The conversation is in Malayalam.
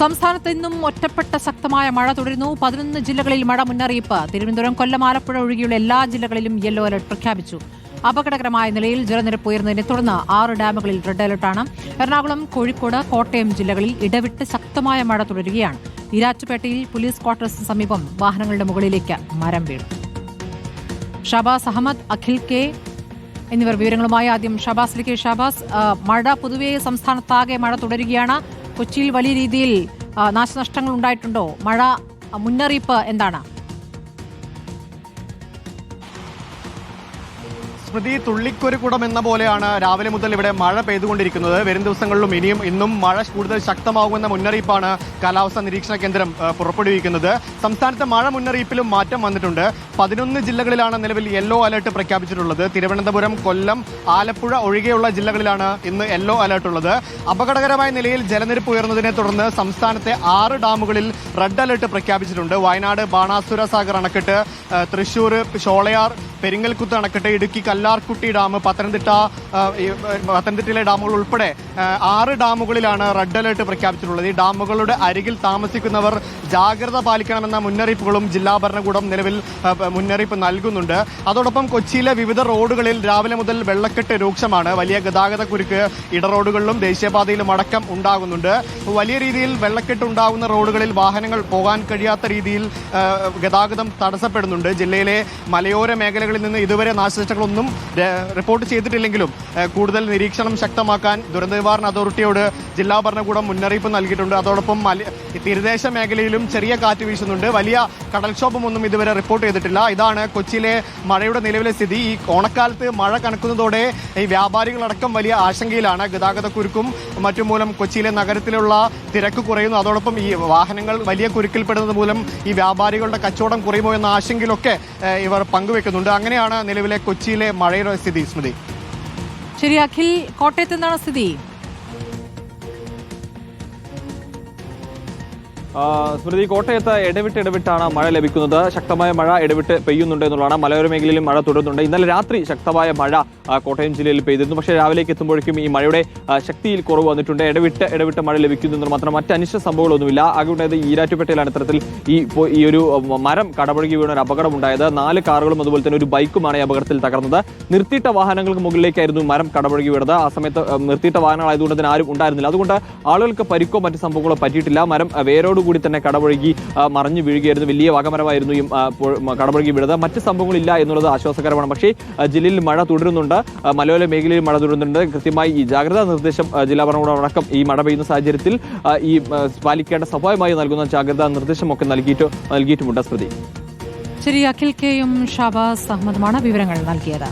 സംസ്ഥാനത്ത് ഇന്നും ഒറ്റപ്പെട്ട ശക്തമായ മഴ തുടരുന്നു. പതിനൊന്ന് ജില്ലകളിൽ മഴ മുന്നറിയിപ്പ്. തിരുവനന്തപുരം കൊല്ലം ആലപ്പുഴ ഒഴികെയുള്ള എല്ലാ ജില്ലകളിലും യെല്ലോ അലർട്ട് പ്രഖ്യാപിച്ചു. അപകടകരമായ നിലയിൽ ജലനിരപ്പ് ഉയർന്നതിനെ തുടർന്ന് ആറ് ഡാമുകളിൽ റെഡ് അലർട്ടാണ് എറണാകുളം കോഴിക്കോട് കോട്ടയം ജില്ലകളിൽ ഇടവിട്ട് ശക്തമായ മഴ തുടരുകയാണ്. ഈരാറ്റുപേട്ടയിൽ പോലീസ് ക്വാർട്ടേഴ്സിന് സമീപം വാഹനങ്ങളുടെ മുകളിലേക്ക് മരം വീണു. ഷബാസ് അഹമ്മദ് അഖിൽ കെ എന്നിവർ വിവരങ്ങളുമായി. ആദ്യം ഷബാസിലേക്ക് ഷബാസ്. മഴ പൊതുവെ സംസ്ഥാനത്താകെ മഴ തുടരുകയാണ്. കൊച്ചിയിൽ വലിയ രീതിയിൽ നാശനഷ്ടങ്ങൾ ഉണ്ടായിട്ടുണ്ടോ? മഴ മുന്നറിയിപ്പ് എന്താണ്? സ്മൃതി തുള്ളിക്കൊരു കുടം എന്ന പോലെയാണ് രാവിലെ മുതൽ ഇവിടെ മഴ പെയ്തുകൊണ്ടിരിക്കുന്നത്. വരും ദിവസങ്ങളിലും ഇനിയും ഇന്നും മഴ കൂടുതൽ ശക്തമാകുമെന്ന മുന്നറിയിപ്പാണ് കാലാവസ്ഥാ നിരീക്ഷണ കേന്ദ്രം പുറപ്പെടുവിക്കുന്നത്. സംസ്ഥാനത്തെ മഴ മുന്നറിയിപ്പിലും മാറ്റം വന്നിട്ടുണ്ട്. പതിനൊന്ന് ജില്ലകളിലാണ് നിലവിൽ യെല്ലോ അലർട്ട് പ്രഖ്യാപിച്ചിട്ടുള്ളത്. തിരുവനന്തപുരം കൊല്ലം ആലപ്പുഴ ഒഴികെയുള്ള ജില്ലകളിലാണ് ഇന്ന് യെല്ലോ അലർട്ട് ഉള്ളത്. അപകടകരമായ നിലയിൽ ജലനിരപ്പ് ഉയർന്നതിനെ തുടർന്ന് സംസ്ഥാനത്തെ ആറ് ഡാമുകളിൽ റെഡ് അലർട്ട് പ്രഖ്യാപിച്ചിട്ടുണ്ട്. വയനാട് ബാണാസുര സാഗർ അണക്കെട്ട് തൃശൂർ ഷോളയാർ പെരിങ്ങൽക്കുത്ത് അണക്കെട്ട് ഇടുക്കി കല്ലാർകുട്ടി ഡാം പത്തനംതിട്ട പത്തനംതിട്ടയിലെ ഡാമുകൾ ഉൾപ്പെടെ ആറ് ഡാമുകളിലാണ് റെഡ് അലേർട്ട് പ്രഖ്യാപിച്ചിട്ടുള്ളത്. ഈ ഡാമുകളുടെ അരികിൽ താമസിക്കുന്നവർ ജാഗ്രത പാലിക്കണമെന്ന മുന്നറിയിപ്പുകളും ജില്ലാ ഭരണകൂടം നിലവിൽ മുന്നറിയിപ്പ് നൽകുന്നുണ്ട്. അതോടൊപ്പം കൊച്ചിയിലെ വിവിധ റോഡുകളിൽ രാവിലെ മുതൽ വെള്ളക്കെട്ട് രൂക്ഷമാണ്. വലിയ ഗതാഗത കുരുക്ക് ഇടറോഡുകളിലും ദേശീയപാതയിലും അടക്കം ഉണ്ടാകുന്നുണ്ട്. വലിയ രീതിയിൽ വെള്ളക്കെട്ട് ഉണ്ടാകുന്ന റോഡുകളിൽ വാഹനങ്ങൾ പോകാൻ കഴിയാത്ത രീതിയിൽ ഗതാഗതം തടസ്സപ്പെടുന്നുണ്ട്. ജില്ലയിലെ മലയോര മേഖലകളിൽ നിന്ന് ഇതുവരെ നാശനഷ്ടങ്ങളൊന്നും ര- റിപ്പോർട്ട് ചെയ്തിട്ടില്ലെങ്കിലും കൂടുതൽ നിരീക്ഷണം ശക്തമാക്കാൻ ദുരന്ത നിവാരണ അതോറിറ്റിയോട് ജില്ലാ ഭരണകൂടം മുന്നറിയിപ്പ് നൽകിയിട്ടുണ്ട്. അതോടൊപ്പം തീരദേശ മേഖലയിലും ചെറിയ കാറ്റ് വീശുന്നുണ്ട്. വലിയ കടൽക്ഷോഭമൊന്നും ഇതുവരെ റിപ്പോർട്ട് ചെയ്തിട്ടില്ല. ഇതാണ് കൊച്ചിയിലെ മഴയുടെ നിലവിലെ സ്ഥിതി. ഈ ഓണക്കാലത്ത് മഴ കണക്കുന്നതോടെ ഈ വ്യാപാരികളടക്കം വലിയ ആശങ്കയിലാണ്. ഗതാഗത കുരുക്കും മറ്റും മൂലം കൊച്ചിയിലെ നഗരത്തിലുള്ള തിരക്ക് കുറയുന്നു. അതോടൊപ്പം ഈ വാഹനങ്ങൾ വലിയ കുരുക്കിൽപ്പെടുന്നത് മൂലം ഈ വ്യാപാരികളുടെ കച്ചവടം കുറയുമോ എന്ന ആശങ്കയിലൊക്കെ ഇവർ പങ്കുവെക്കുന്നുണ്ട്. അങ്ങനെയാണ് നിലവിലെ കൊച്ചിയിലെ മഴയുടെ സ്ഥിതി സ്മൃതി? ശരി അഖിൽ കോട്ടയത്ത് എന്താണ് സ്ഥിതി? സ്മൃതി കോട്ടയത്ത് ഇടവിട്ട് ഇടവിട്ടാണ് മഴ ലഭിക്കുന്നത്. ശക്തമായ മഴ ഇടവിട്ട് പെയ്യുന്നുണ്ട് എന്നുള്ളതാണ്. മലയോര മേഖലയിലും മഴ തുടരുന്നുണ്ട്. ഇന്നലെ രാത്രി ശക്തമായ മഴ കോട്ടയം ജില്ലയിൽ പെയ്തിരുന്നു. പക്ഷേ രാവിലേക്ക് എത്തുമ്പോഴേക്കും ഈ മഴയുടെ ശക്തിയിൽ കുറവ് വന്നിട്ടുണ്ട്. ഇടവിട്ട് ഇടവിട്ട് മഴ ലഭിക്കുന്നു എന്ന് മാത്രം മറ്റ് അനിശ്ചിത സംഭവങ്ങളൊന്നുമില്ല. ആകെ ഉണ്ടായത് ഈരാറ്റുപേട്ടയിലാണ് ഇത്തരത്തിൽ ഈ ഈ ഒരു മരം കടപുഴകി വീണ ഒരു അപകടം ഉണ്ടായത് നാല് കാറുകളും അതുപോലെ തന്നെ ഒരു ബൈക്കുമാണ് ഈ അപകടത്തിൽ തകർന്നത്. നിർത്തിയിട്ട വാഹനങ്ങൾക്ക് മുകളിലേക്കായിരുന്നു മരം കടപുഴകി വീണത്. ആ സമയത്ത് നിർത്തിയിട്ട വാഹനങ്ങളായതുകൊണ്ട് തന്നെ ആരും ഉണ്ടായിരുന്നില്ല. അതുകൊണ്ട് ആളുകൾക്ക് പരിക്കോ മറ്റ് സംഭവങ്ങളോ പറ്റിയിട്ടില്ല. മരം ആ, വേരോടുകൂടി തന്നെ കടപുഴകി മറിഞ്ഞു വീഴുകയായിരുന്നു. വലിയ വകമരമായിരുന്നു ഈ കടപുഴകി വീണത്. മറ്റ് സംഭവങ്ങളില്ല എന്നുള്ളത് ആശ്വാസകരമാണ്. പക്ഷേ ജില്ലയിൽ മഴ തുടരുന്നുണ്ട്. മലയോര മേഖലയിൽ മഴ തുടരുന്നുണ്ട്. കൃത്യമായി ഈ ജാഗ്രതാ നിർദ്ദേശം ജില്ലാ ഭരണകൂടം അടക്കം ഈ മഴ പെയ്യുന്ന സാഹചര്യത്തിൽ ഈ പാലിക്കേണ്ട സഹായമായി നൽകുന്ന ജാഗ്രതാ നിർദ്ദേശമൊക്കെ നൽകിയിട്ട് നൽകിയിട്ടുമുണ്ട് സ്മൃതി. ശരി അഖിൽ കെയും ഷാബാസ് അഹമ്മദുമാണ് വിവരങ്ങൾ നൽകിയത്.